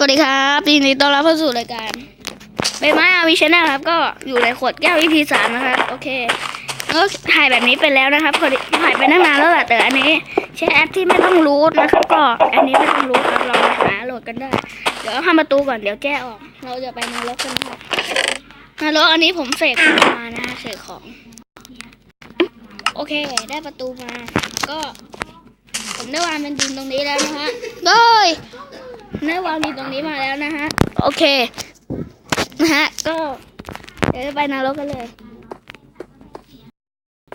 สวัสดีครับยินดีต้อนรับเข้าสู่รายการใบไม้อาวิชแนะครับ ก็อยู่ในขวดแก้ว EP สามนะครับ โอเคก็ถ่ายแบบนี้ไปแล้วนะครับพอดีถ่ายไปตั้งนานแล้วแหละแต่อันนี้ใช้แอปที่ไม่ต้องรูทนะครับ ก็อันนี้ไม่ต้องรูทครับลองหาโหลดกันได้ เดี๋ยวทำประตูก่อนเดี๋ยวแก้ออก เราจะไปนรกกันครับนรกอันนี้ผมเสกมานะฮะเสกของ โอเค ได้ประตูมา ก็ ผมได้วางเป็นดินตรงนี้แล้วนะฮะโดย ได้วางดีตรงนี้มาแล้วนะฮะ โอเค นะฮะ ก็ เดี๋ยวจะไปนรกกันเลย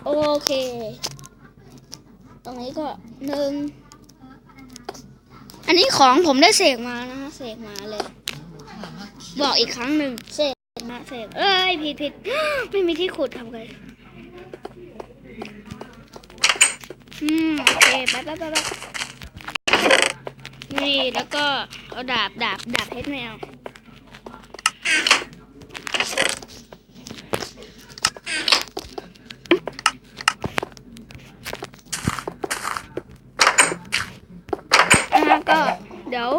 โอเค ตรงนี้ก็หนึ่ง อันนี้ของผมได้เสกมานะฮะ เสกมาเลย บอกอีกครั้งหนึ่งเสกมาเสกเอ้ย ผิดผิดไม่มีที่ขุดทำไงอืม โอเค ไปไปไปไป นี่แล้วก็เอาดาบดาบดาบเพชรแมวนะคะก็เดี๋ยว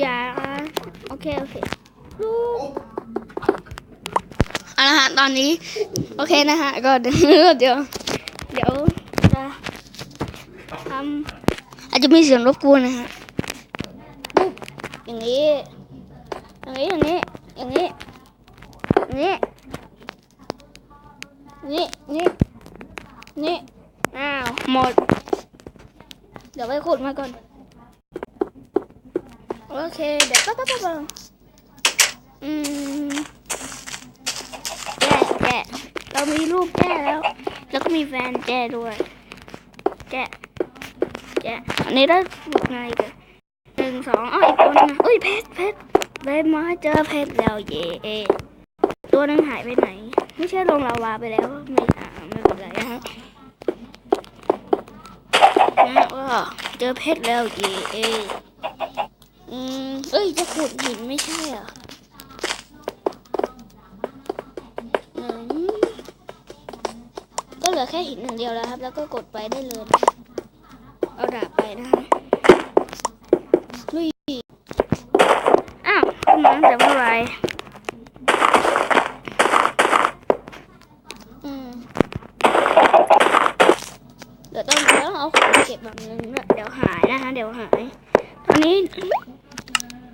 อย่าโอเค โอเคลูกเอาละฮะตอนนี้ โอเคนะฮะ ก็เดี๋ยว เดี๋ยวเดี๋ยวจะทำ อาจจะมีเสียงรบกวนนะฮะอย่างนี้ อย่างนี้ อย่างนี้ อย่างนี้อย่างนี้นี่ นี่ นี่ อ้าว หมด เดี๋ยวไปขุดมาก่อน โอเค เดี๋ยวปั๊บปั๊บปั๊บอืมแกะแกะเรามีรูปแกะแล้ว แล้วก็มีแฟนแกะด้วย แกะแกะอันนี้ได้บุกไงกันหนึ่งสองอ้าวอีกตัวนึงนะเอ้ยเพชรเพชรได้มาเจอเพชรแล้วเย่ตัวนึงหายไปไหน ไม่ใช่ลงลาวาไปแล้วไม่อ่าไม่เป็นไรนะฮะนะว่าเจอเพชรแล้วเย่อืมเอ้ยจะขุดหินไม่ใช่อหนึ่งก็เหลือแค่หินหนึ่งเดียวแล้วครับ แล้วก็กดไปได้เลยนะ เอาดาบไปนะคะลุยอ้าวขึ้นมาตั้งแต่เมื่อไหรอืมเดี๋ยวต้องเดี๋ยวเอาของเก็บแบบนึงนะเดี๋ยวหายนะคะเดี๋ยวหาย ตอนนี้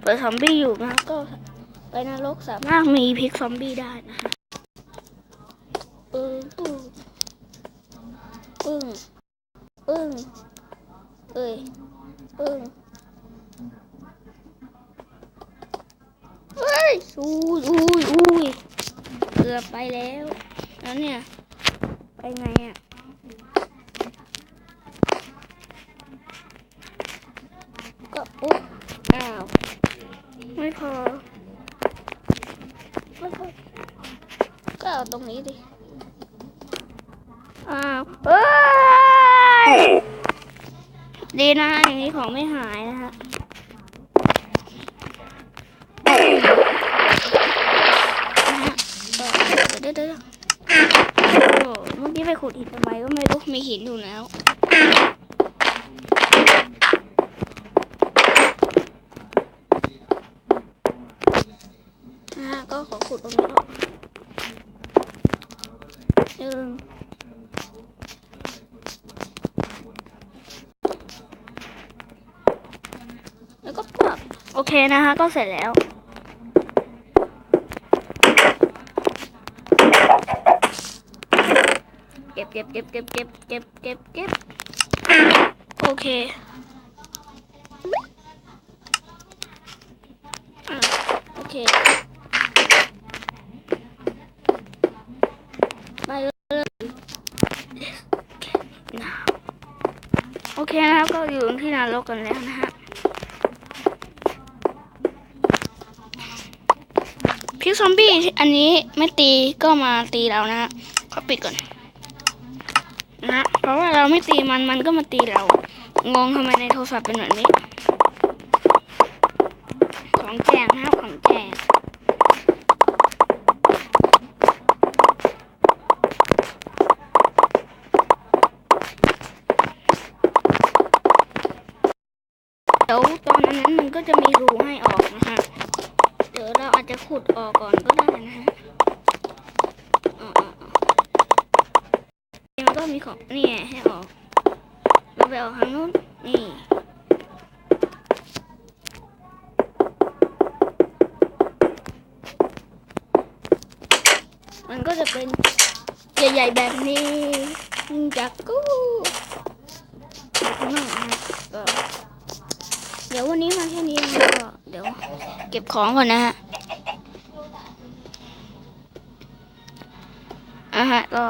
เปิดซอมบี้อยู่นะก็ไปนรกสามารถมีพิกซอมบี้ได้นะคะปึ้งปึ้งปึ้งปึ้ง เอ้ยปึ้งเฮ้ยอุ้ยอุ้ยอุ้ยเกือบไปแล้วแล้วเนี่ย ไปไงอะก็อุ๊ยอ้าว ไม่พอไม่พอก็เอาตรงนี้ดิ อ้าวเฮ้ย ดีนะอย่างนี้ของไม่หายนะฮะเดี๋ยวเดี๋ยวโอ้เมื่อกี้ไปขุดหินทำไมก็ไม่รู้มีหินอยู่แล้วนะก็ขอขุดตรงนี้ออกหนึ่ง แล้วก็ปรับโอ เคนะคะ ก็เสร็จแล้ว เก็บเก็บเก็บเก็บเก็บเก็บเก็บเก็บโอเคโอเคไปเลยโอเคนะครับก็อยู่ที่นรกกันแล้วนะฮะ ซอมบี้อันนี้ไม่ตีก็มาตีเรานะฮะขอปิดก่อนนะเพราะว่าเราไม่ตีมันมันก็มาตีเรา งงทำไมในโทรศัพท์เป็นแบบนี้ ของแจกนะของแจกเดี๋ยวตอนนั้นมันก็จะมีรูให้ออกนะคะ เดี๋ยวเราอาจจะขุดออกก่อนก็ได้นะฮะอ๋ออ๋ออ๋อมันก็มีของนี่ให้ออกเราไปออกทางนู้นนี่มันก็จะเป็นใหญ่ๆแบบนี้จากกู้ข้างนอกนะก็ ดี๋ยววันนี้มาแค่นี้ก็เดี๋ยวเก็บของก่อนนะฮะอะฮะก็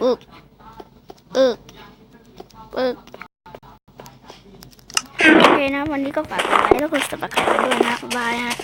ปึกปึกปึกโอเคนะ วันนี้ก็ฝากกดไลค์แล้วกด subscribe ด้วยนะบายฮะ